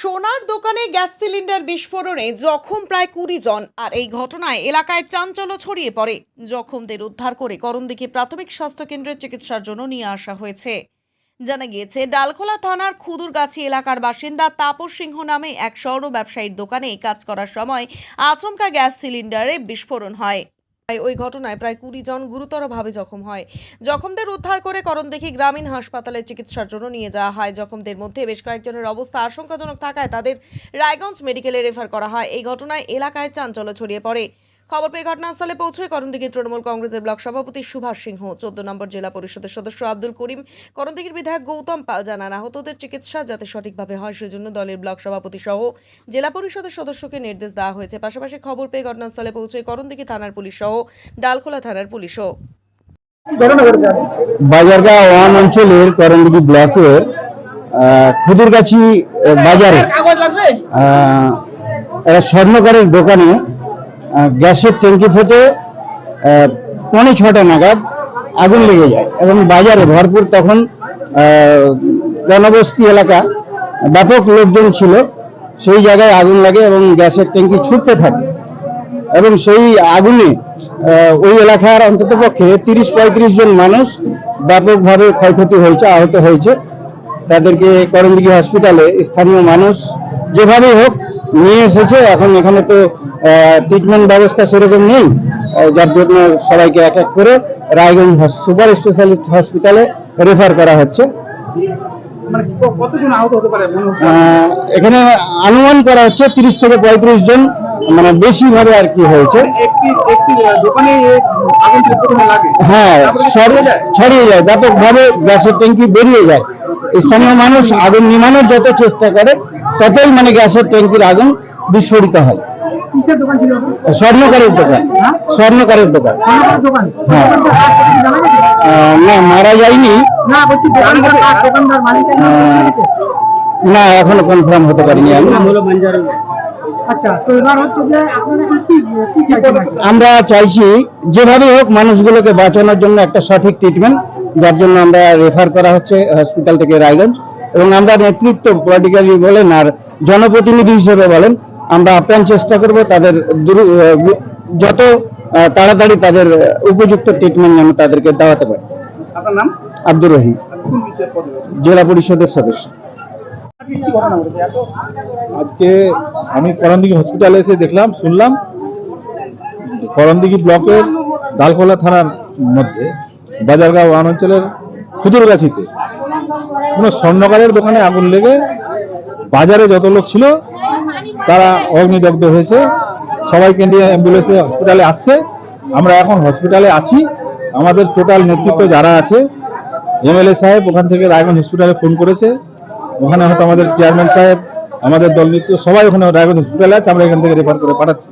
সোনার দোকানে gas cylinder বিস্ফোরণে জখম প্রায় কুড়ি জন, আর এই ঘটনায় এলাকায় চাঞ্চল্য ছড়িয়ে পড়ে। জখমদের উদ্ধার করে করণদিঘি প্রাথমিক স্বাস্থ্য কেন্দ্রের চিকিৎসার জন্য নিয়ে আসা হয়েছে। জানা গিয়েছে, ডালখোলা থানার খুদুরগাছি এলাকার বাসিন্দা তাপস সিংহ নামে এক স্বর্ণ ব্যবসায়ীর দোকানে কাজ করার সময় আচমকা গ্যাস সিলিন্ডারে বিস্ফোরণ হয়। ওই ঘটনায় প্রায় কুড়ি জন গুরুতরভাবে জখম হয়। জখমদের উদ্ধার করে করণ দেখি গ্রামীণ হাসপাতালে চিকিৎসার জন্য নিয়ে যাওয়া হয়। জখমদের মধ্যে বেশ কয়েকজনের অবস্থা আশঙ্কাজনক থাকায় তাদের রায়গঞ্জ মেডিকেলে রেফার করা হয়। এই ঘটনায় এলাকায় চাঞ্চল্য ছড়িয়ে পড়ে। খবর পেয়ে ঘটনাস্থলে পৌঁছয় করণদিঘি তৃণমূল কংগ্রেসের ব্লক সভাপতি সুভাষ সিংহ চোদ্দ নম্বর জেলা পরিষদের সদস্য আব্দুল করিম করণদিঘির বিধায়ক গৌতম পাল জানান আহতদের চিকিৎসা যাতে সঠিকভাবে হয় সেজন্য দলের ব্লক সভাপতি সহ জেলা পরিষদের সদস্যকে নির্দেশ দেওয়া হয়েছে। পাশাপাশি খবর পেয়ে ঘটনাস্থলে পৌঁছয় করণদিঘি থানার পুলিশ সহ ডালখোলা থানার পুলিশও। বাজারগাঁও ওয়ান অঞ্চলের করণদিঘি ব্লকের আহ, খুদুরগাছি বাজারে স্বর্ণকারের দোকানে গ্যাসের ট্যাঙ্কি ফেটে আহ, পৌনে ছটা নাগাদ আগুন লেগে যায় এবং বাজারে ভরপুর তখন জনবস্তি এলাকা ব্যাপক লোকজন ছিল সেই জায়গায় আগুন লাগে এবং গ্যাসের ট্যাঙ্কি ছুটতে থাকে। এবং সেই আগুনে ওই এলাকার অন্তত পক্ষে তিরিশ পঁয়ত্রিশ জন মানুষ ব্যাপকভাবে ক্ষয়ক্ষতি হয়েছে আহত হয়েছে। তাদেরকে করণদিঘি হসপিটালে স্থানীয় মানুষ যেভাবে হোক নিয়ে এসেছে। এখন এখানে তো ট্রিটমেন্ট ব্যবস্থা সেরকম নেই। যার জন্য সবাইকে এক এক করে রায়গঞ্জ সুপার স্পেশালিস্ট হসপিটালে রেফার করা হচ্ছে। মানে মনে এখানে আনুমান করা হচ্ছে তিরিশ থেকে পঁয়ত্রিশ জন মানে বেশি ভাবে আর কি হয়েছে। লাগে। হ্যাঁ ছড়িয়ে যায়? ছড়িয়ে যায়। ব্যাপকভাবে গ্যাসের ট্যাঙ্কি বেরিয়ে যায়। স্থানীয় মানুষ আগুন নিমানোর যত চেষ্টা করে ততই মানে গ্যাসের ট্যাঙ্কির আগুন বিস্ফোরিত হয়। কিসের দোকান ছিল আপনার? স্বর্ণকারের দোকান। হ্যাঁ? স্বর্ণকারের দোকান। হ্যাঁ। না মারা যায়নি। না এখনও কনফার্ম হতে পারিনি আমি। আচ্ছা? আমরা চাইছি যেভাবে হোক মানুষগুলোকে বাঁচানোর জন্য একটা সঠিক ট্রিটমেন্ট যার জন্য আমরা রেফার করা হচ্ছে হসপিটাল থেকে রায়গঞ্জ। এবং আমরা নেতৃত্ব পলিটিক্যালি বলেন আর জনপ্রতিনিধি হিসেবে বলেন আমরা আপ্রাণ চেষ্টা করব তাদের যত তাড়াতাড়ি তাদের উপযুক্ত ট্রিটমেন্ট যেন তাদেরকে দেওয়াতে পারে। আপনার নাম? আব্দুর রহিম? জেলা পরিষদের সদস্য। আজকে আমি করণদিঘি হসপিটালে এসে দেখলাম শুনলাম করণদিঘি ব্লকের ডালখোলা থানার মধ্যে বাজারগাঁও ওয়ান অঞ্চলের খুদুরগাছিতে কোনো স্বর্ণকারের দোকানে আগুন লেগে বাজারে যত লোক ছিল তারা অগ্নিদগ্ধ হয়েছে। সবাইকে নিয়ে অ্যাম্বুলেন্সে হসপিটালে আসছে। আমরা এখন হসপিটালে আছি। আমাদের টোটাল নেতৃত্ব যারা আছে এমএলএ সাহেব ওখান থেকে রায়গঞ্জ হসপিটালে ফোন করেছে। ওখানে হয়তো আমাদের চেয়ারম্যান সাহেব আমাদের দল নেতৃত্ব সবাই ওখানে রায়গঞ্জ হসপিটালে আছে। আমরা এখান থেকে রেফার করে পাঠাচ্ছি।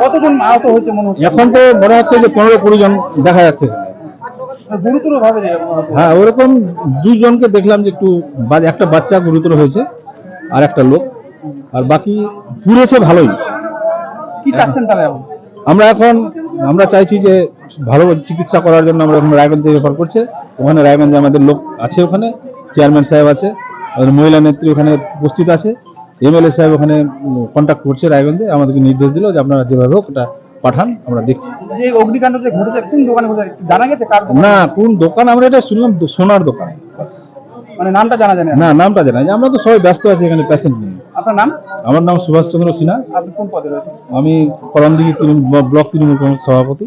কতজন আহত হয়েছে মনে হচ্ছে? এখন তো মনে হচ্ছে যে পনেরো কুড়ি জন দেখা যাচ্ছে গুরুতর ভাবে যে আহত। হ্যাঁ ওরকম দুইজনকে দেখলাম যে একটু একটা বাচ্চা গুরুতর হয়েছে আর একটা লোক। আর বাকি পুড়েছে ভালোই। কি চাচ্ছেন তাহলে আমরা এখন আমরা চাইছি যে ভালো চিকিৎসা করার জন্য আমরা এখন রায়গঞ্জে রেফার করছে। ওখানে রায়গঞ্জে আমাদের লোক আছে ওখানে চেয়ারম্যান সাহেব আছে আমাদের মহিলা নেত্রী ওখানে উপস্থিত আছে। এমএলএ সাহেব ওখানে কন্ট্যাক্ট করছে রায়গঞ্জে আমাদেরকে নির্দেশ দিল যে আপনারা যেভাবে হোক ওটা পাঠান আমরা দেখছি। অগ্নিকাণ্ড যে ঘটেছে কোন দোকানে ঘটেছে জানা গেছে কার না কোন দোকান? আমরা এটা শুনলাম সোনার দোকান। মানে নামটা জানা যায় না নামটা জানাই যায় আমরা তো সবাই ব্যস্ত আছি এখানে পেশেন্ট নিয়ে। আপনার নাম? আমার নাম সুভাষ চন্দ্র সিনহা। আপনি কোন পদে রয়েছেন? আমি তৃণমূল ব্লক তৃণমূল কংগ্রেস সভাপতি।